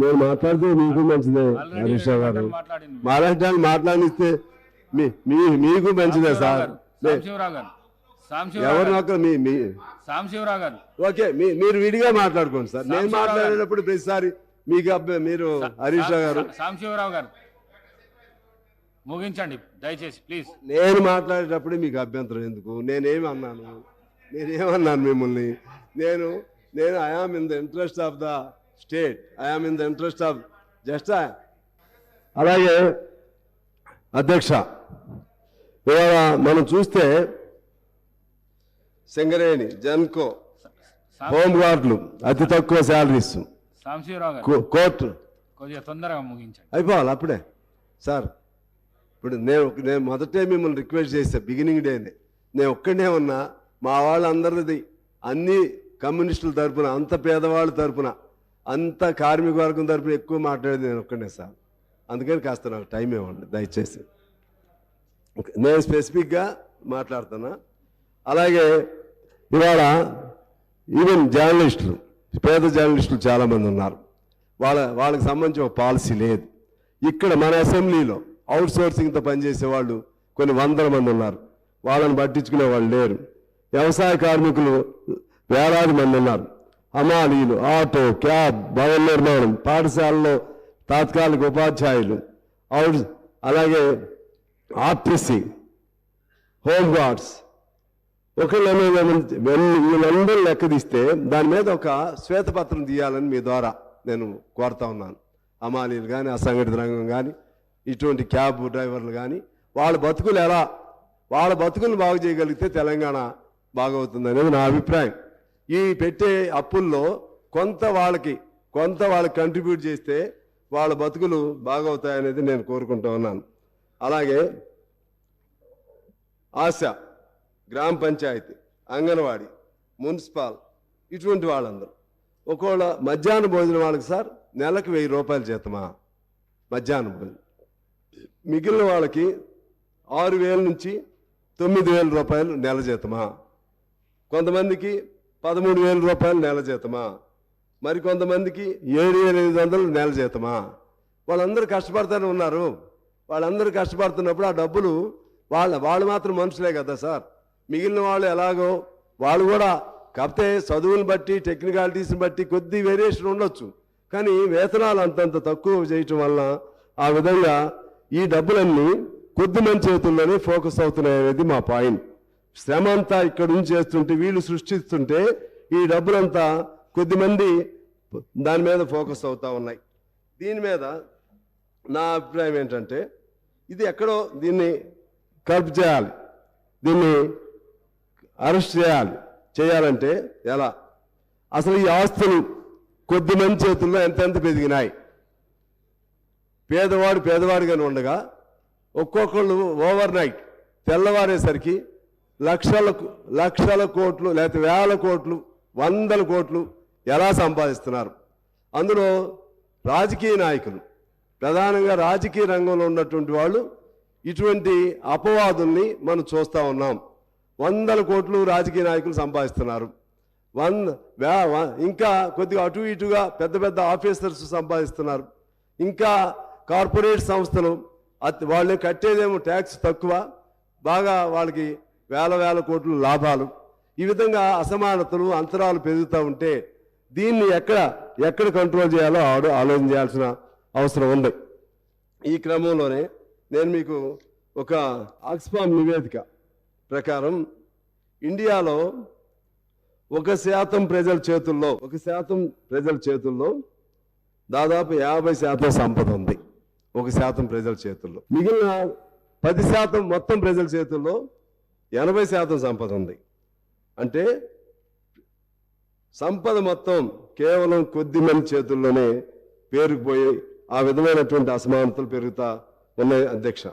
నేను మాట్లాడితే మీకు మంచిదే హరీష్ రావు గారు. వాళ్ళు మాట్లాడిస్తే మీకు మంచిదే సార్. ఒక మీ సాంశివరావు గారు ఓకే మీరు విడిగా మాట్లాడుకోండి సార్. నేను. మాట్లాడేటప్పుడు ప్రతిసారి మీకు అబ్బ- మీరు హరీష్ రావు గారు సాంశివరావు గారు ముగించండి దయచేసి ప్లీజ్. నేను మాట్లాడేటప్పుడు మీకు అభ్యంతరం ఎందుకు? నేనేమి అన్నాను నేనేమన్నాను మిమ్మల్ని? నేను నేను I am in the interest of the state. I am in the interest of just అలాగే అధ్యక్ష ఇవాళ మనం చూస్తే సింగరేణి జన్కో హోమ్ గార్డులు అతి తక్కువ శాలరీస్. కోర్టు. కొద్దిగా తొందరగా ముగించండి. అయిపోవాలి అప్పుడే. సార్ ఇప్పుడు నేను నేను మొదటే మిమ్మల్ని రిక్వెస్ట్ చేసా బిగినింగ్ డేనే. నేను ఒక్కడే ఉన్నా మా వాళ్ళందరిది అన్ని కమ్యూనిస్టుల తరపున అంత పేదవాళ్ళ తరపున అంత కార్మిక వర్గం తరపున ఎక్కువ మాట్లాడేది నేను ఒక్కడే సార్. అందుకని కాస్త నాకు టైం ఇవ్వండి దయచేసి. నేను స్పెసిఫిక్గా మాట్లాడుతున్నా. అలాగే ఇవాళ ఈవెన్ జర్నలిస్టులు పేద జర్నలిస్టులు చాలామంది ఉన్నారు. వాళ్ళ వాళ్ళకి సంబంధించి ఒక పాలసీ లేదు. ఇక్కడ మన అసెంబ్లీలో అవుట్ సోర్సింగ్తో పనిచేసే వాళ్ళు కొన్ని వందల మంది ఉన్నారు. వాళ్ళని పట్టించుకునే వాళ్ళు లేరు. వ్యవసాయ కార్మికులు వేలాది మంది ఉన్నారు. అమాలీలు ఆటో క్యాబ్ భవన నిర్మాణం పాఠశాలలో తాత్కాలిక ఉపాధ్యాయులు అవుట్ అలాగే ఆర్టీసీ హోమ్ గార్డ్స్ ఒకళ్ళని వీళ్ళందరూ లెక్క తీస్తే దాని మీద ఒక శ్వేతపత్రం తీయాలని మీ ద్వారా నేను కోరుతా ఉన్నాను. అమాలీలు కానీ అసంఘటిత రంగం కానీ ఇటువంటి క్యాబ్ డ్రైవర్లు కానీ వాళ్ళ బతుకులు ఎలా? వాళ్ళ బతుకులు బాగు చేయగలిగితే తెలంగాణ బాగవుతుంది అనేది నా అభిప్రాయం. ఈ పెట్టే అప్పుల్లో కొంత వాళ్ళకి కొంత వాళ్ళకి కంట్రిబ్యూట్ చేస్తే వాళ్ళ బతుకులు బాగవుతాయనేది నేను కోరుకుంటూ ఉన్నాను. అలాగే ఆశ గ్రామ పంచాయతీ అంగన్వాడీ మున్సిపాల్ ఇటువంటి వాళ్ళందరూ. ఒకవేళ మధ్యాహ్న భోజనం వాళ్ళకి సార్ నెలకు వెయ్యి రూపాయలు చేతమా మధ్యాహ్న భోజనం. మిగిలిన వాళ్ళకి ఆరు వేల నుంచి తొమ్మిది వేల రూపాయలు నెల జీతమా? కొంతమందికి పదమూడు వేల రూపాయలు నెల జీతమా? మరి కొంతమందికి ఏడు వేల ఐదు వందలు నెల జీతమా? వాళ్ళందరూ కష్టపడుతూనే ఉన్నారు. వాళ్ళందరూ కష్టపడుతున్నప్పుడు ఆ డబ్బులు వాళ్ళ వాళ్ళు మాత్రం మనుషులే కదా సార్. మిగిలిన వాళ్ళు ఎలాగో వాళ్ళు కూడా కాకపోతే చదువుని బట్టి టెక్నికాలిటీస్ని బట్టి కొద్ది వేరియేషన్ ఉండొచ్చు. కానీ వేతనాలు అంతంత తక్కువ చేయటం వల్ల ఆ విధంగా ఈ డబ్బులన్నీ కొద్ది మంది చేతుల్లోనే ఫోకస్ అవుతున్నాయి అనేది మా పాయింట్. శ్రమ అంతా ఇక్కడ నుంచి చేస్తుంటే వీళ్ళు సృష్టిస్తుంటే ఈ డబ్బులంతా కొద్దిమంది దాని మీద ఫోకస్ అవుతూ ఉన్నాయి. దీని మీద నా అభిప్రాయం ఏంటంటే ఇది ఎక్కడో దీన్ని కల్ప్ చేయాలి. దీన్ని అరెస్ట్ చేయాలి. చేయాలంటే ఎలా? అసలు ఈ ఆస్తులు కొద్ది మంది చేతుల్లో ఎంతెంత పెరిగినాయి? పేదవాడు పేదవాడిగానే ఉండగా ఒక్కొక్కళ్ళు ఓవర్ నైట్ తెల్లవారేసరికి లక్షల లక్షల కోట్లు లేకపోతే వేల కోట్లు వందల కోట్లు ఎలా సంపాదిస్తున్నారు? అందులో రాజకీయ నాయకులు ప్రధానంగా రాజకీయ రంగంలో ఉన్నటువంటి వాళ్ళు ఇటువంటి అపవాదుల్ని మనం చూస్తూ ఉన్నాం. వందల కోట్లు రాజకీయ నాయకులు సంపాదిస్తున్నారు. వంద ఇంకా కొద్దిగా అటు ఇటుగా పెద్ద పెద్ద ఆఫీసర్స్ సంపాదిస్తున్నారు. ఇంకా కార్పొరేట్ సంస్థలు అతి వాళ్ళు కట్టేదేమో ట్యాక్స్ తక్కువ బాగా వాళ్ళకి వేల వేల కోట్లు లాభాలు. ఈ విధంగా అసమానతలు అంతరాలు పెరుగుతూ ఉంటే దీన్ని ఎక్కడ ఎక్కడ కంట్రోల్ చేయాలో ఆడో ఆలోచన చేయాల్సిన అవసరం ఉంది. ఈ క్రమంలోనే నేను మీకు ఒక ఆక్స్ఫామ్ నివేదిక ప్రకారం ఇండియాలో ఒక శాతం ప్రజల చేతుల్లో ఒక శాతం ప్రజల చేతుల్లో దాదాపు యాభై శాతం సంపద ఉంది. ఒక శాతం ప్రజల చేతుల్లో. మిగిలిన పది శాతం మొత్తం ప్రజల చేతుల్లో ఎనభై శాతం సంపద ఉంది. అంటే సంపద మొత్తం కేవలం కొద్ది మంది చేతుల్లోనే పేరుకుపోయి ఆ విధమైనటువంటి అసమానతలు పెరుగుతా ఉన్నాయి అధ్యక్ష.